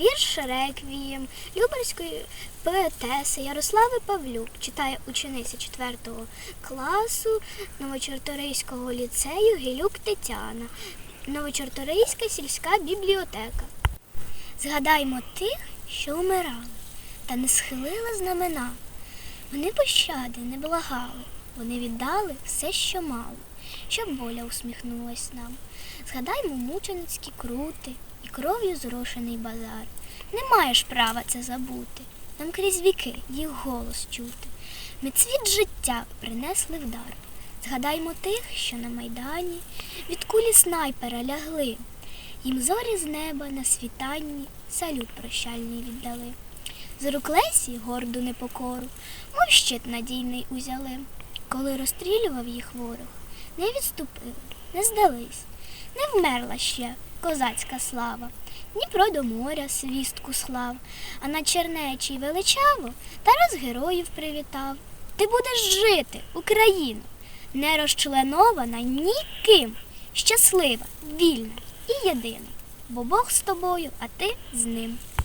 Вірш реквієм Люберської поетеси Ярослави Павлюк читає учениця 4 класу Новочорторийського ліцею Гілюк Тетяна, Новочорторийська сільська бібліотека. Згадаймо тих, що умирали, та не схилили знамена. Вони пощади не благали, вони віддали все, що мали, щоб воля усміхнулась нам. Згадаймо мученицькі крути і кров'ю зрошений базар. Не маєш права це забути. Нам крізь віки їх голос чути. Ми цвіт життя принесли в дар. Згадаймо тих, що на майдані від кулі снайпера лягли. Їм зорі з неба на світанні салют прощальний віддали. З рук Лесі горду непокору, мов щит надійний узяли. Коли розстрілював їх ворог, не відступили, не здались, не вмерла ще козацька слава, Дніпро до моря свістку слав, а на Чернечій величаво Тарас героїв привітав. Ти будеш жити, Україно, не розчленована ніким, щаслива, вільна і єдина, бо Бог з тобою, а ти з ним.